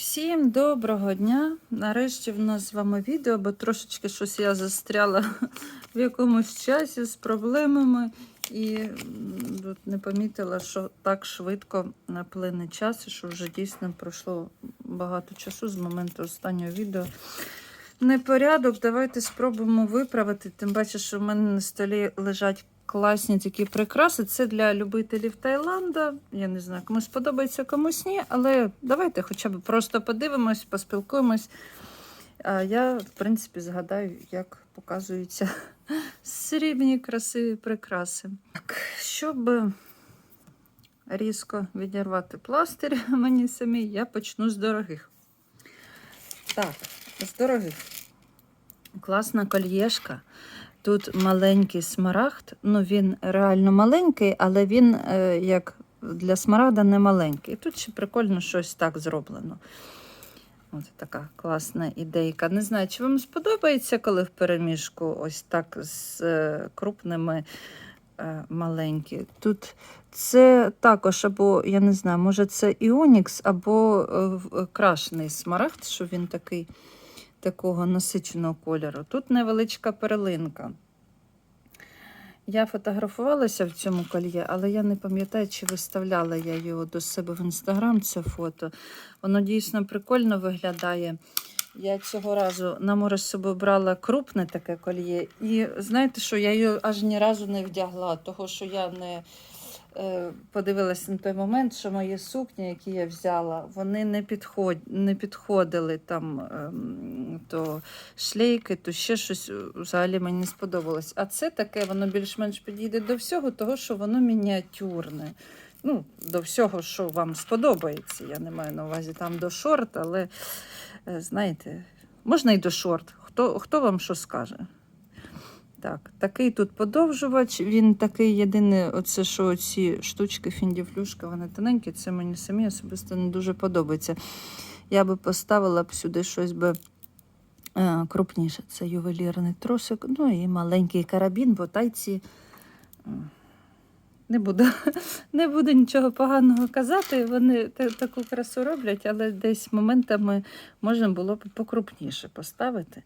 Всім доброго дня! Нарешті в нас з вами відео, бо трошечки щось я застряла в якомусь часі з проблемами і тут не помітила, що так швидко плине час, і що вже дійсно пройшло багато часу з моменту останнього відео. Непорядок, давайте спробуємо виправити. Тим паче, що в мене на столі лежать класні такі прикраси. Це для любителів Таїланда. Я не знаю, комусь подобається, комусь ні, але давайте хоча б просто подивимось, поспілкуємось. А я, в принципі, згадаю, як показуються срібні красиві прикраси. Так, щоб різко відірвати пластир мені самі, я почну з дорогих. Так, з дорогих. Класна кольєшка. Тут маленький смарагд. Ну, він реально маленький, але він е, як для смарагда не маленький. Тут ще прикольно щось так зроблено. Ось така класна ідейка. Не знаю, чи вам сподобається, коли в переміжку ось так з е, крупними е, маленькі. Тут це також, або, я не знаю, може це іонікс, або крашений смарагд, що він такий такого насиченого кольору. Тут невеличка перлинка. Я фотографувалася в цьому кольє, але я не пам'ятаю, чи виставляла я його до себе в інстаграм, це фото. Воно дійсно прикольно виглядає. Я цього разу на море з собою брала крупне таке кольє. І знаєте що, я його аж ні разу не вдягла, того що я не подивилася на той момент, що мої сукні, які я взяла, вони не, підход, не підходили там ем, то шлейки, то ще щось взагалі мені сподобалось. А це таке, воно більш-менш підійде до всього, того що воно мініатюрне. Ну, до всього, що вам сподобається. Я не маю на увазі там до шорт, але е, знаєте, можна і до шорт. Хто, хто вам що скаже? Так, такий тут подовжувач. Він такий єдиний, оце що ці штучки, фіндіфлюшка, вони тоненькі. Це мені самі особисто не дуже подобається. Я би поставила б сюди щось би е, крупніше. Це ювелірний тросик, ну і маленький карабін, бо тайці. Не буду, не буду нічого поганого казати. Вони таку красу роблять, але десь моментами можна було б покрупніше поставити.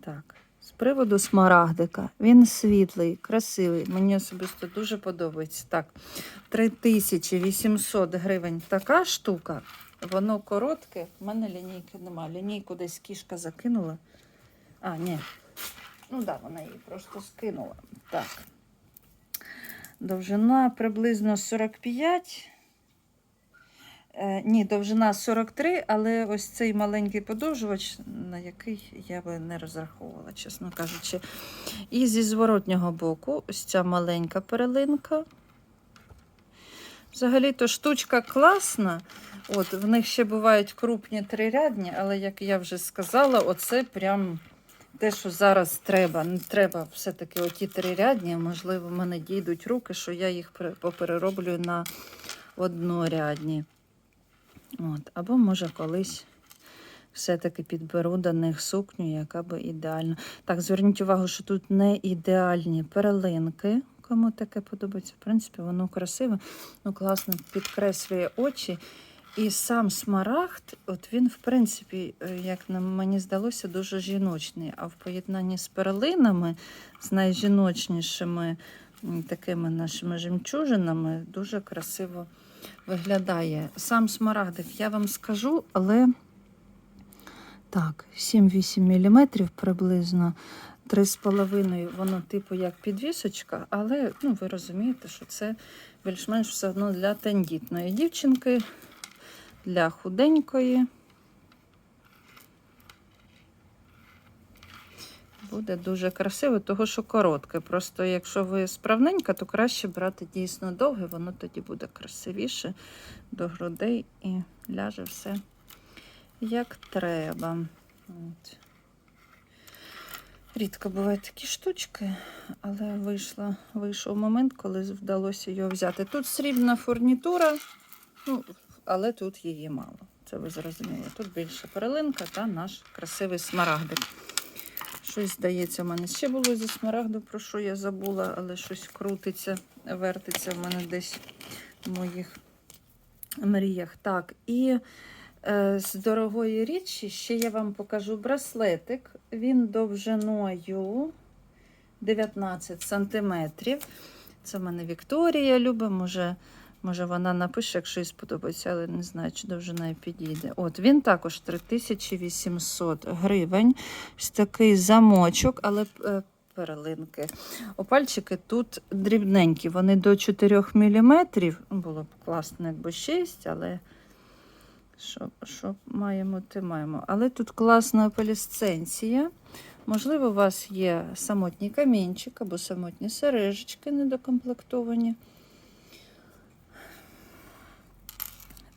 Так. Приводу смарагдика. Він світлий, красивий. Мені особисто дуже подобається. Так, 3800 гривень така штука. Воно коротке. В мене лінійки нема. Лінійку десь кішка закинула. А, ні. Ну так, да, вона її просто скинула. Так. Довжина приблизно 45. Е, ні, довжина 43, але ось цей маленький подовжувач, на який я би не розраховувала, чесно кажучи. І зі зворотнього боку, ось ця маленька перелинка. Взагалі-то штучка класна. От, в них ще бувають крупні трирядні, але, як я вже сказала, оце прям те, що зараз треба. Не треба все-таки оті трирядні. Можливо, в мене дійдуть руки, що я їх пере- поперероблю на однорядні. От. Або, може, колись все-таки підберу до них сукню, яка би ідеальна. Так, зверніть увагу, що тут не ідеальні перелинки. Кому таке подобається, в принципі, воно красиве, ну класно підкреслює очі. І сам смарагд, от він, в принципі, е, як мені здалося, дуже жіночний. А в поєднанні з перлинами, з найжіночнішими такими нашими жемчужинами, дуже красиво виглядає. Сам смарагдик я вам скажу, але так, 7-8 мм приблизно. 3,5 воно типу як підвісочка, але ну, ви розумієте, що це більш-менш все одно для тендітної дівчинки, для худенької. Буде дуже красиво, того що коротке. Просто якщо ви справненька, то краще брати дійсно довге, воно тоді буде красивіше до грудей і ляже все як треба. От. Рідко бувають такі штучки, але вийшла, вийшов момент, коли вдалося його взяти. Тут срібна фурнітура, ну, але тут її мало. Це ви зрозуміли. Тут більше перелинка та наш красивий смарагдик. Щось, здається, в мене ще було зі смарагду, про що я забула, але щось крутиться, вертиться в мене десь в моїх мріях. Так, і Е, З дорогої річі ще я вам покажу браслетик. Він довжиною 19 сантиметрів. Це в мене Вікторія любить, може, може вона напише, якщо їй сподобається, але не знаю, чи довжина їй підійде. От він також 3800 гривень. Ось такий замочок, але е, перлинки. Опальчики тут дрібненькі, вони до 4 мм. Було б класно, якби 6, але що, що маємо, те маємо. Але тут класна полісценція. Можливо, у вас є самотній камінчик або самотні сережечки недокомплектовані.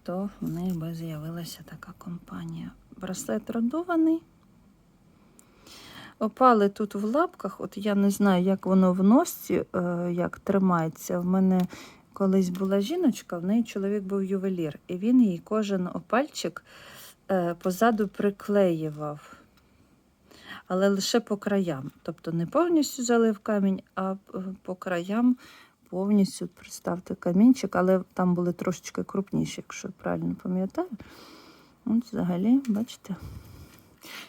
То в них би з'явилася така компанія. Браслет родований. Опали тут в лапках, от я не знаю, як воно в носці, е, як тримається. В мене колись була жіночка, в неї чоловік був ювелір, і він їй кожен опальчик е, позаду приклеював, але лише по краям. Тобто не повністю залив камінь, а е, по краям повністю представте камінчик, але там були трошечки крупніші, якщо я правильно пам'ятаю. От взагалі, бачите.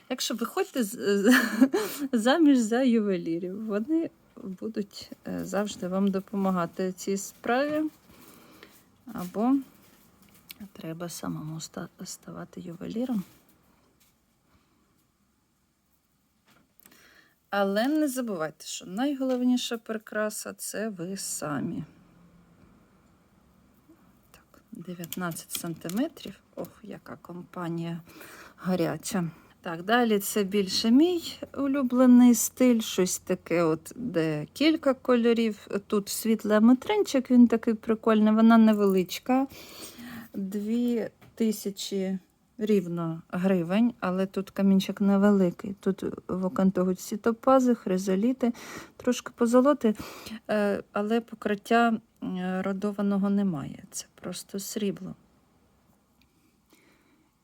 Якщо виходьте заміж за ювелірів, вони будуть е, завжди вам допомагати цій справі. Або треба самому ста- ставати ювеліром. Але не забувайте, що найголовніша прикраса це ви самі. Так, 19 сантиметрів. Ох, яка компанія гаряча. Так, далі це більше мій улюблений стиль, щось таке, от, де кілька кольорів. Тут світлий аметринчик, він такий прикольний, вона невеличка. Дві тисячі рівно гривень, але тут камінчик невеликий. Тут в окантогуці сітопази, хризоліти, трошки позолоти, е, але покриття е, родованого немає. Це просто срібло.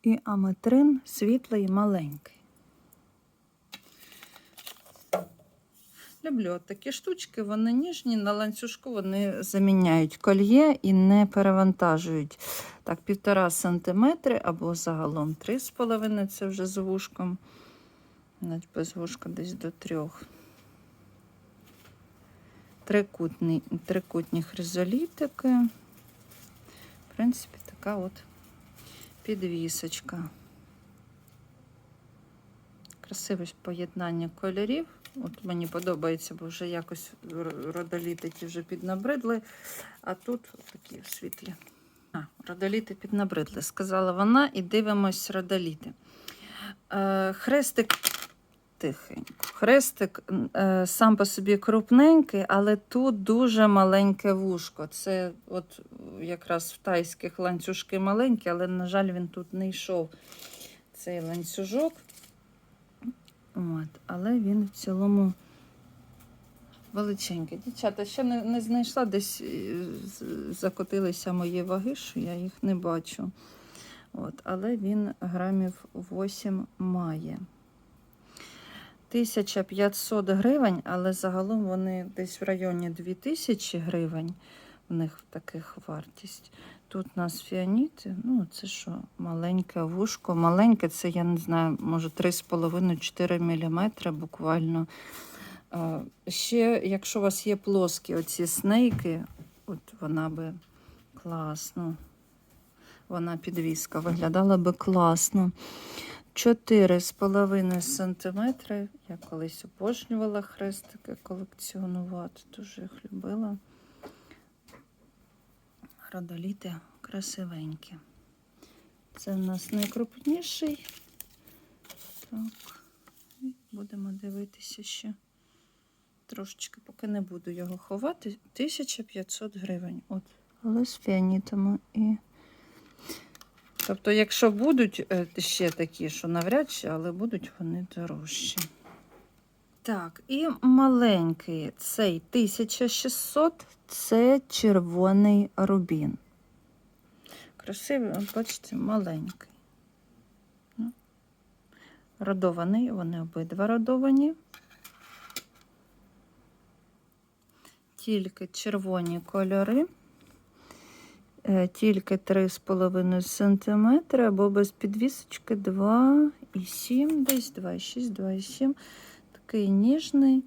І аметрин світлий маленький. Люблю такі штучки, вони ніжні, на ланцюжку вони заміняють кольє і не перевантажують. Так, півтора сантиметри або загалом три з половиною, це вже з вушком. Навіть без вушка десь до трьох. Трикутні, трикутні хризолітики. В принципі, така от підвісочка. Красиве поєднання кольорів. От мені подобається, бо вже якось родоліти вже піднабридли. А тут такі світлі. А, родоліти піднабридли, сказала вона, і дивимось родоліти. Е, хрестик тихенько. Хрестик е, сам по собі крупненький, але тут дуже маленьке вушко. Це от якраз в тайських ланцюжки маленькі, але, на жаль, він тут не йшов цей ланцюжок. От, але він в цілому величенький. Дівчата, ще не, не знайшла, десь е, закотилися мої ваги, що я їх не бачу. От, але він грамів 8 має. 1500 гривень, але загалом вони десь в районі 2000 гривень. В них таких вартість. Тут у нас фіаніти. Ну, це що, маленьке вушко. Маленьке, це, я не знаю, може 3,5-4 мм буквально. Ще, якщо у вас є плоскі оці снейки, от вона би класно. Вона підвіска виглядала би класно. 4,5 см. Я колись обожнювала хрестики колекціонувати, дуже їх любила. Родоліти красивенькі. Це в нас найкрупніший. Так, будемо дивитися ще. Трошечки, поки не буду його ховати. 1500 гривень. От. Але з фіанітами і. Тобто, якщо будуть е, ще такі, що навряд чи, але будуть вони дорожчі. Так, і маленький цей 1600 це червоний рубін. Красивий, бачите, маленький. Ну, Родований, вони обидва родовані. Тільки червоні кольори. е, тільки 3,5 см, або без підвісочки 2,7, десь 2,6, 2,7. Такий ніжний.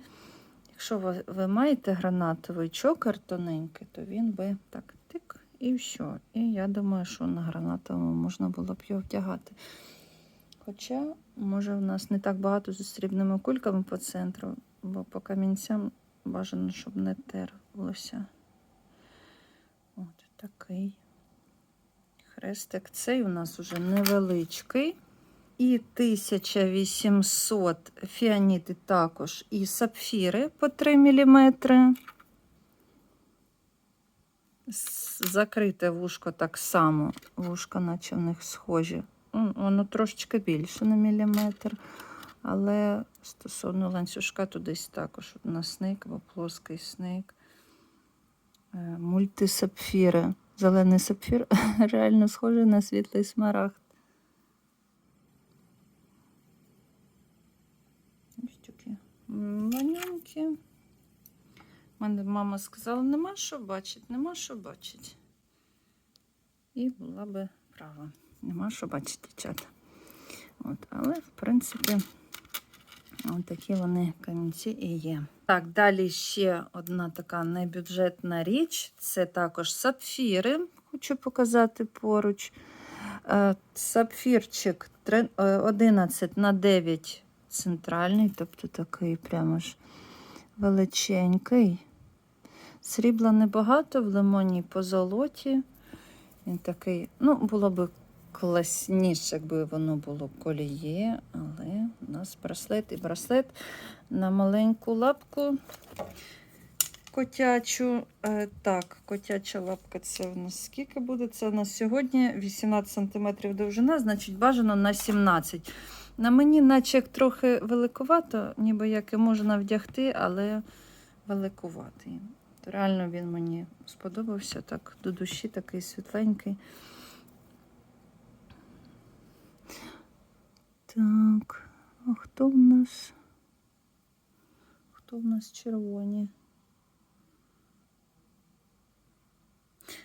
Якщо ви, маєте гранатовий чокер тоненький, то він би так тик і все. І я думаю, що на гранатовому можна було б його вдягати. Хоча, може, у нас не так багато зі срібними кульками по центру, бо по камінцям бажано, щоб не терлося. От такий хрестик. Цей у нас уже невеличкий. І 1800 фіаніти також і сапфіри по 3 мм. Закрите вушко так само. Вушка, наче в них схожі. Воно трошечки більше на міліметр. Але стосовно ланцюжка, то десь також от на сник або плоский сник. Е, Мультисапфіри. Зелений сапфір реально схожий на світлий смарагд. Ось маленькі. Мене мама сказала, нема що бачити, нема що бачити. І була би права. Нема що бачити, дівчата. От, але, в принципі, от такі вони камінці і є. Так, далі ще одна така небюджетна річ. Це також сапфіри. Хочу показати поруч. Е, Сапфірчик е, 11 на 9 центральний, тобто такий прямо ж величенький. Срібла небагато, в лимоні по золоті. Він такий, ну, було б класніше, якби воно було коліє, але у нас браслет і браслет на маленьку лапку котячу. Е, так, котяча лапка це в нас скільки буде? Це у нас сьогодні 18 см довжина, значить бажано на 17 На мені, наче як трохи великувато, ніби як і можна вдягти, але великуватий. То реально він мені сподобався так до душі, такий світленький. Так, а хто в нас? Хто в нас червоні?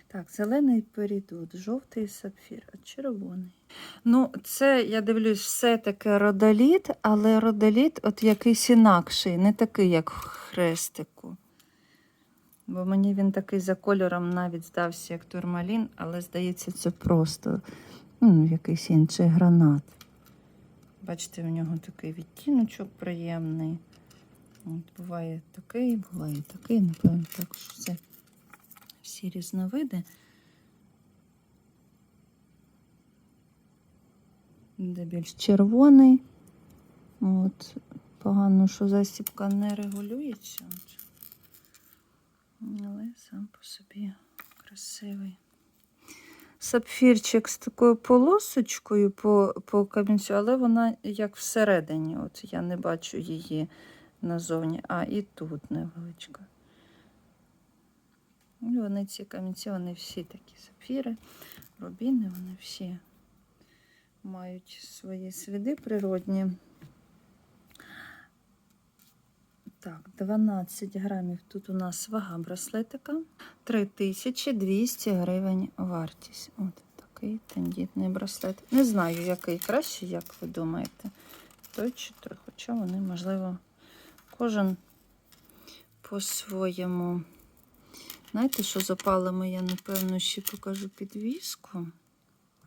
Так, зелений перідот, жовтий сапфір, а червоний. Ну, це, я дивлюсь, все-таки родоліт, але родоліт от якийсь інакший, не такий, як в хрестику. Бо мені він такий за кольором навіть здався, як турмалін, але здається, це просто ну, якийсь інший гранат. Бачите, у нього такий відтіночок приємний. От, буває такий, буває такий, напевно, також це всі різновиди. Де більш червоний. От, погано, що засібка не регулюється. От. Але сам по собі красивий. Сапфірчик з такою полосочкою по, по камінцю, але вона як всередині. От я не бачу її назовні. А, і тут невеличка. І вони ці камінці, вони всі такі сапфіри, рубіни, вони всі мають свої сліди природні. Так, 12 грамів. Тут у нас вага браслетика. 3200 гривень вартість. От такий тендітний браслет. Не знаю, який краще, як ви думаєте. Той чи той. Хоча вони, можливо, кожен по-своєму. Знаєте, що запалимо, я, напевно, ще покажу підвіску.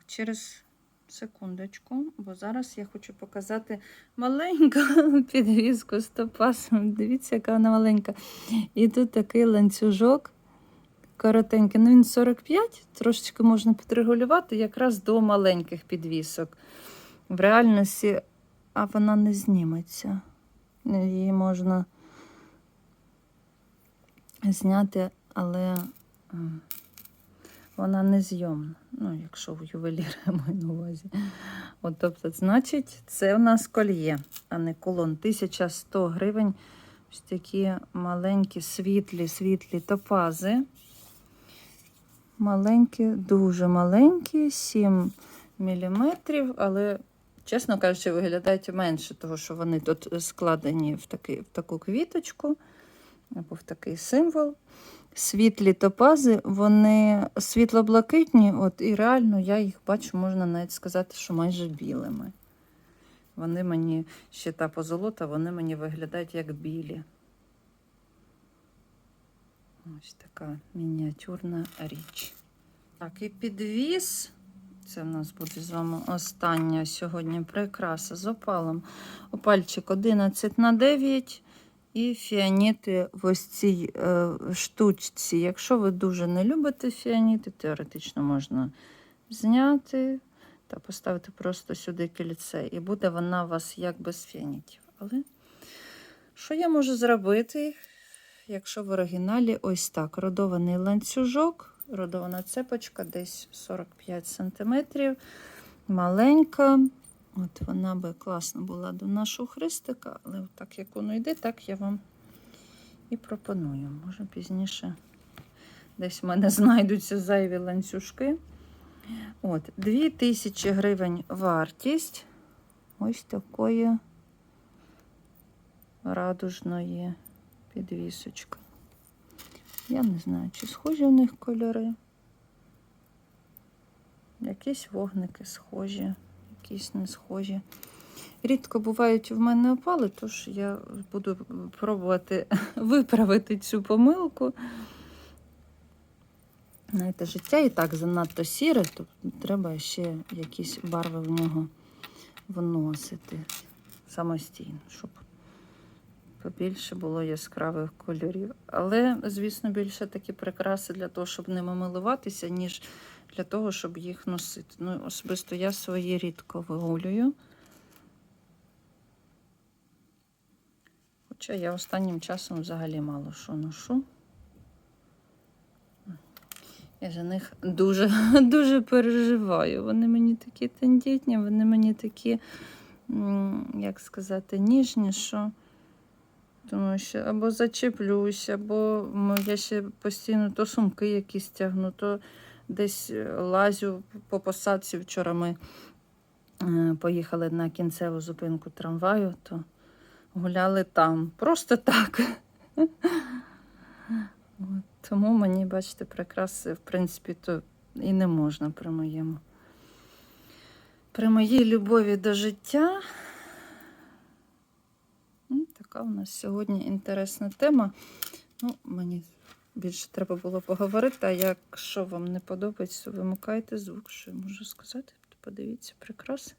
Через секундочку, бо зараз я хочу показати маленьку підвіску з топасом. Дивіться, яка вона маленька. І тут такий ланцюжок коротенький. Ну, він 45, трошечки можна підрегулювати якраз до маленьких підвісок. В реальності, а вона не зніметься. Її можна зняти, але вона не зйомна. Ну, якщо в ювеліра я маю на увазі. От, тобто, значить, це у нас кольє, а не колон. 1100 гривень. Ось такі маленькі, світлі, світлі топази. Маленькі, дуже маленькі, 7 міліметрів, але, чесно кажучи, виглядають менше, тому що вони тут складені в, такий, в таку квіточку. Був такий символ. Світлі топази, вони світло-блакитні, от і реально я їх бачу, можна навіть сказати, що майже білими. Вони мені, ще та позолота, вони мені виглядають як білі. Ось така мініатюрна річ. Так, і підвіз. Це в нас буде з вами остання сьогодні прикраса з опалом. Опальчик 11 на 9 і фіаніти в ось цій е, штучці. Якщо ви дуже не любите фіаніти, теоретично можна зняти та поставити просто сюди кільце. І буде вона у вас як без фіанітів. Але що я можу зробити, якщо в оригіналі ось так: родований ланцюжок, родована цепочка, десь 45 см, маленька. От вона би класно була до нашого хрестика, але так як воно йде, так я вам і пропоную. Може пізніше десь в мене знайдуться зайві ланцюжки. От, 2000 гривень вартість ось такої радужної підвісочки. Я не знаю, чи схожі в них кольори. Якісь вогники схожі, якісь не схожі. Рідко бувають в мене опали, тож я буду пробувати виправити цю помилку. Знаєте, життя і так занадто сіре, то треба ще якісь барви в нього вносити самостійно, щоб побільше було яскравих кольорів. Але, звісно, більше такі прикраси для того, щоб ними милуватися, ніж для того, щоб їх носити. Ну, особисто я свої рідко вигулюю. Хоча я останнім часом взагалі мало що ношу. Я за них дуже, дуже переживаю. Вони мені такі тендітні, вони мені такі, як сказати, ніжні, що тому що або зачеплюсь, або я ще постійно то сумки якісь тягну, то десь е, лазю по посадці. Вчора ми е, поїхали на кінцеву зупинку трамваю, то гуляли там. Просто так. Тому мені, бачите, прикраси, в принципі, то і не можна при моєму. При моїй любові до життя. Така у нас сьогодні інтересна тема. Ну, мені більше треба було поговорити, а якщо вам не подобається, вимикайте звук, що я можу сказати. Подивіться прикраси.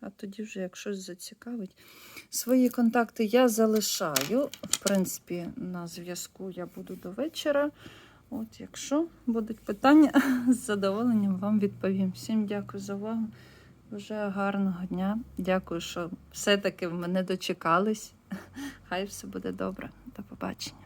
А тоді вже, як зацікавить. Свої контакти я залишаю. В принципі, на зв'язку я буду до вечора. От, якщо будуть питання, з задоволенням вам відповім. Всім дякую за увагу. Дуже гарного дня. Дякую, що все-таки в мене дочекались. Хай все буде добре. До побачення.